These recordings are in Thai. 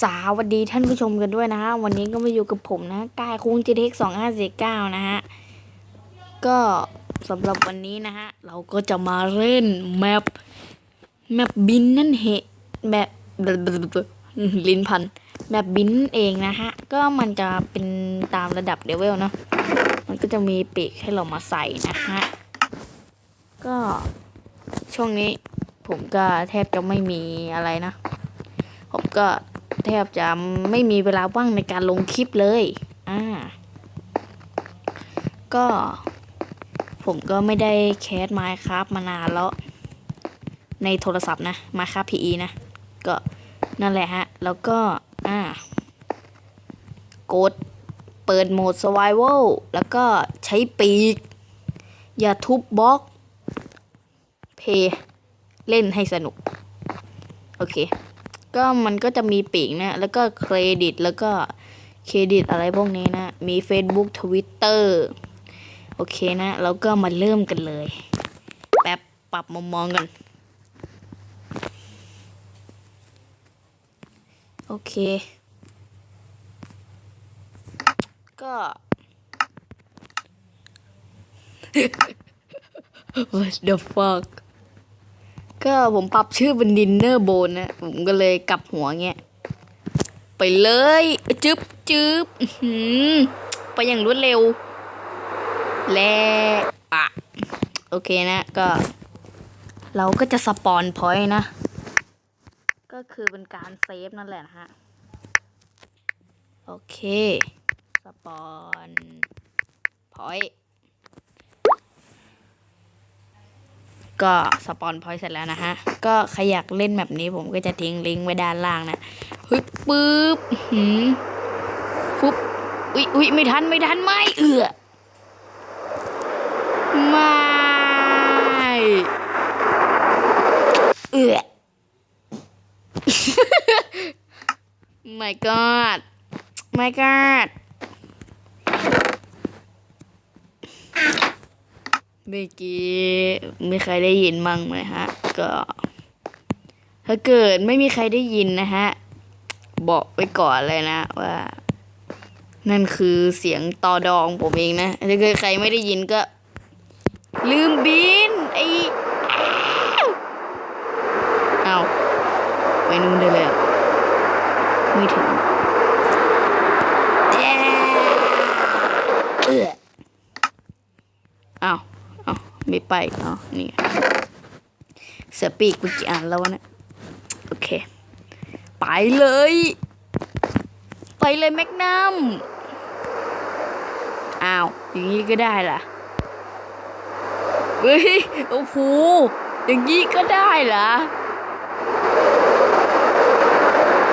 สวัสดีท่านผู้ชมกันด้วยนะฮะ วันนี้ก็มาอยู่กับผมนะกายคุ้ง GTX 2549นะฮะ ก็สำหรับวันนี้นะฮะ เราก็จะมาเล่นแมปแมปบินนั่นเหตแมปลิ้นพันแมปบินเองนะฮะ ก็มันจะเป็นตามระดับเลเวลเนอะมันก็จะมีปีกให้เรามาใส่นะฮะ ก็ช่วงนี้ผมก็แทบจะไม่มีอะไรนะ ผมก็ แทบจะไม่มีเวลาว่างในการลงคลิปเลย อ่า ก็ ผมก็ไม่ได้แคสไมค์ครับมานานแล้ว ในโทรศัพท์นะมาครับพีนะ ก็นั่นแหละฮะ แล้วก็ อ่ากดเปิดโหมด survival แล้วก็ใช้ปีก อย่าทุบบล็อก เพ เล่นให้สนุก โอเค ก็มันก็จะมีปีกนะ แล้วก็เครดิตแล้วก็เครดิตอะไรพวกนี้นะ มี Facebook Twitter โอเคนะ แล้วก็มาเริ่มกันเลย แป๊บปรับมุมมองกัน โอเค ก็ What the fuck ก็ผมปรับชื่อเป็นดินเนอร์โบนนะ ผมก็เลยกลับหัวเงี้ย ไปเลยจึ๊บจึ๊บไปอย่างรวดเร็ว และอะโอเคนะก็ เราก็จะสปอนพอยนะ ก็คือเป็นการเซฟนั่นแหละนะฮะ โอเค สปอนพอย ก็สปอนพอยเสร็จแล้วนะฮะ ก็ใครอยากเล่นแบบนี้ผมก็จะทิ้งลิงก์ไว้ด้านล่างนะฮึบปึ๊บหืมฟุบอุ๊ยอุ๊ยไม่ทันไม่ทันไม่เอือไม่เอือ my god my god เมื่อกี้มีใครได้ยินมั่งไหมฮะ ก็ ถ้าเกิดไม่มีใครได้ยินนะฮะ บอกไว้ก่อนเลยนะว่า นั่นคือเสียงตอดองผมเองนะ ถ้าเกิดใครไม่ได้ยินก็ ลืมบินไอ้อ้าวเอาไปนู่นได้เลยไม่ถึงเออ ม่ไปเอาะนี่เสือปีกกูกี่อันแล้ววะโอเค ไปเลย ไปเลยแมกนัมอ้าวอย่างนี้ก็ได้ล่ะเฮ้ยโอ้โหอย่างนี้ก็ได้เหรอ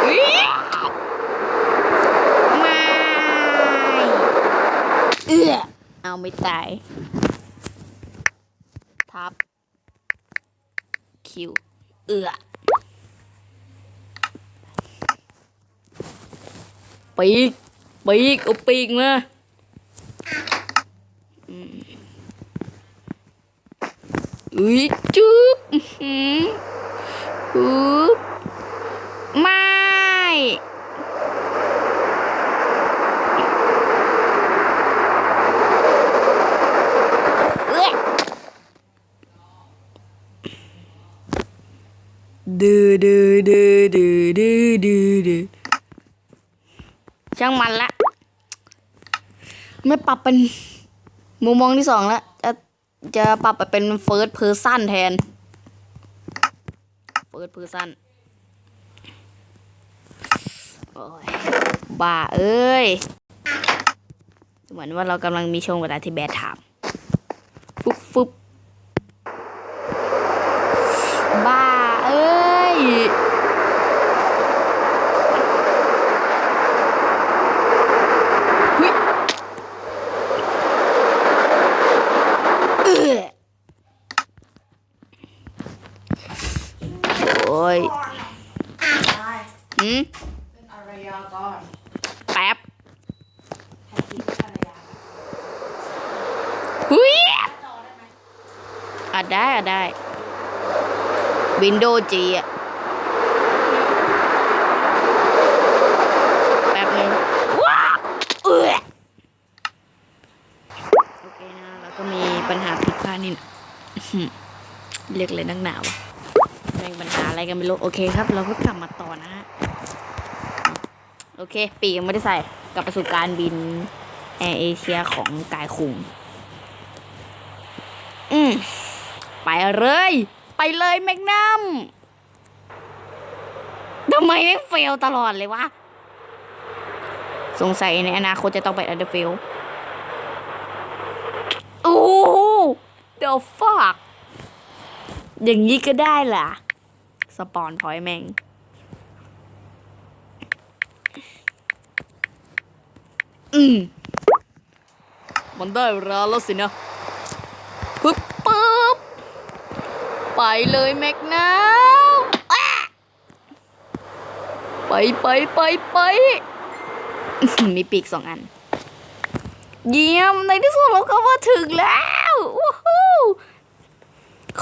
เฮ้ยไม่เอื้อเอาไม่ตาย ทับ คิว เอือปีกปีกเอาปีกมาอุ้ยจุ๊บอื้อหือฮึบมาอ้ย ดื้อดื้อดื้อดื้อดื้อดื้อดื้อช่างมันละ ไม่ปรับเป็นมุมมองที่สองแล้วจะจะปรับไปเป็นเฟิร์สเพอร์ซันแทนเฟิร์สเพอร์ซันโอ้ยบ้าเอ้ย เหมือนว่าเรากำลังมีช่วงเวลาที่แบดถาม อ้ยอืมแป๊บหุยอะได้อะได้ วินโดว์จีอะแป๊บนึงว้าเออโอเคนะ แล้วก็มีปัญหาผิดพลาดนี่เรียกเลยนักหนาวะ แม่งปัญหาอะไรกันไม่รู้โอเคครับ เราก็กลับมาต่อนะฮะโอเค ปีกยังไม่ได้ใส่กลับไปสู่การบินแอร์เอเชียของกายคุงอืมไปเลย ไปเลยแมกนัมทำไมไม่เฟลตลอดเลยวะ สงสัยในอนาคตจะต้องไปอันเดอร์เฟลโอ้ the fuck อย่างนี้ก็ได้ล่ะ สปอนพอยแมงอืมมันได้เวลาแล้วสินะปึ๊บปึ๊บไปเลยแม็กนัมอะไปไปไปไปมีปีกสองอัน เยี่ยม ในที่สุดเราก็มาถึงแล้วว้าว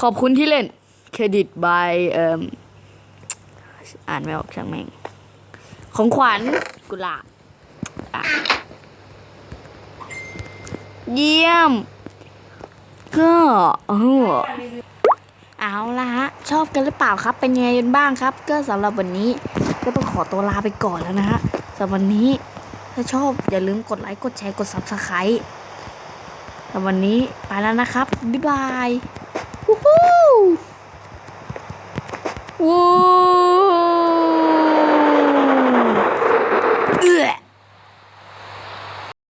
ขอบคุณที่เล่น เครดิต by เอ่ม อ่านไม่ออกช่างแม่ง ของขวัญกุหลาบเยี่ยม ก็เอาละฮะ ชอบกันหรือเปล่าครับ เป็นยังไงกันบ้างครับ ก็สำหรับวันนี้ ก็ต้องขอตัวลาไปก่อนแล้วนะฮะสำหรับวันนี้ ถ้าชอบอย่าลืมกดไลค์ กดแชร์ กด subscribe แต่วันนี้ไปแล้วนะครับ บ๊ายบายวู้ฮู้วู้